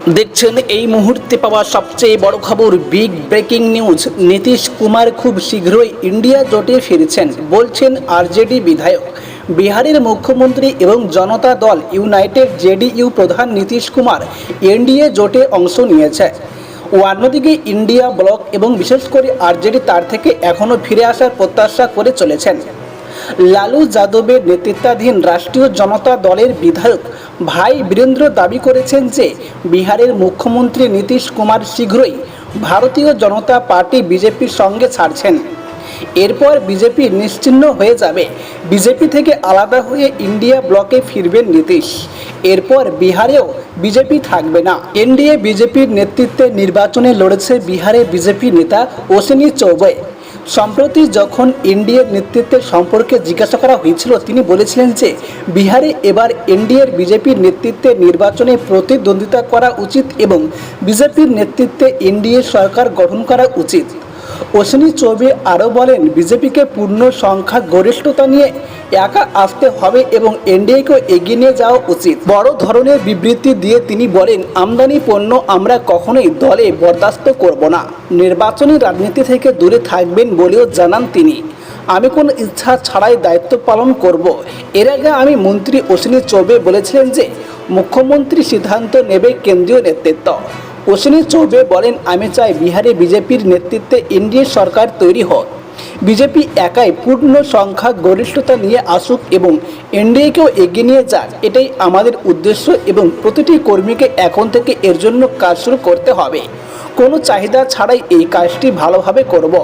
দেখছেন, এই মুহূর্তে পাওয়া সবচেয়ে বড় খবর big breaking news Nitish Kumar খুব শীঘ্রই ইন্ডিয়া জোটে ফিরছেন, বলছেন আরজেডি বিধায়ক। বিহারের মুখ্যমন্ত্রী এবং জনতা দল, ইউনাইটেড জেডিইউ প্রধান নীতিশ কুমার, এনডিএ জোটে অংশ নিয়েছে। ও অন্যদিকে ইন্ডিয়া ব্লক এবং বিশেষ করে আরজেডি তার থেকে এখনও ফিরে আসার প্রত্যাশা করে চলেছেন। লালু যাদবের নেতৃত্বাধীন রাষ্ট্রীয় জনতা দলের বিধায়ক ভাই বীরেন্দ্র দাবি করেছেন যে বিহারের মুখ্যমন্ত্রী নীতিশ কুমার শীঘ্রই ভারতীয় জনতা পার্টি বিজেপির সঙ্গে ছাড়ছেন। এরপর বিজেপি নিশ্চিহ্ন হয়ে যাবে। বিজেপি থেকে আলাদা হয়ে ইন্ডিয়া ব্লকে ফিরবেন নীতিশ। এরপর বিহারেও বিজেপি থাকবে না। এনডিএ বিজেপির নেতৃত্বে নির্বাচনে লড়েছে বিহারের বিজেপি নেতা অশ্বিনী চৌবে। সম্প্রতি যখন এনডিএর নেতৃত্বের সম্পর্কে জিজ্ঞাসা করা হয়েছিল, তিনি বলেছিলেন যে বিহারে এবার এনডিএর বিজেপির নেতৃত্বে নির্বাচনে প্রতিদ্বন্দ্বিতা করা উচিত এবং বিজেপির নেতৃত্বে এনডিএ সরকার গঠন করা উচিত। অশ্বিনী চৌবে আরও বলেন, বিজেপিকে পূর্ণ সংখ্যা গরিষ্ঠতা নিয়ে একা আসতে হবে এবং এনডিএকেও এগিয়ে নিয়ে যাওয়া উচিত। বড় ধরনের বিবৃতি দিয়ে তিনি বলেন, আমদানি পণ্য আমরা কখনোই দলে বরদাস্ত করব না। নির্বাচনী রাজনীতি থেকে দূরে থাকবেন বলেও জানান তিনি। আমি কোনো ইচ্ছা ছাড়াই দায়িত্ব পালন করব। এর আগে আমি মন্ত্রী অশ্বিনী চৌবে বলেছিলেন যে, মুখ্যমন্ত্রী সিদ্ধান্ত নেবে কেন্দ্রীয় নেতৃত্ব। অশ্বিনী চৌবে বলেন, আমি চাই বিহারে বিজেপির নেতৃত্বে এনডিএ সরকার তৈরি হোক। বিজেপি একাই পূর্ণ সংখ্যা গরিষ্ঠতা নিয়ে আসুক এবং এনডিএকেও এগিয়ে নিয়ে যাক। এটাই আমাদের উদ্দেশ্য এবং প্রতিটি কর্মীকে এখন থেকে এর জন্য কাজ শুরু করতে হবে। কোনো চাহিদা ছাড়াই এই কাজটি ভালোভাবে করব।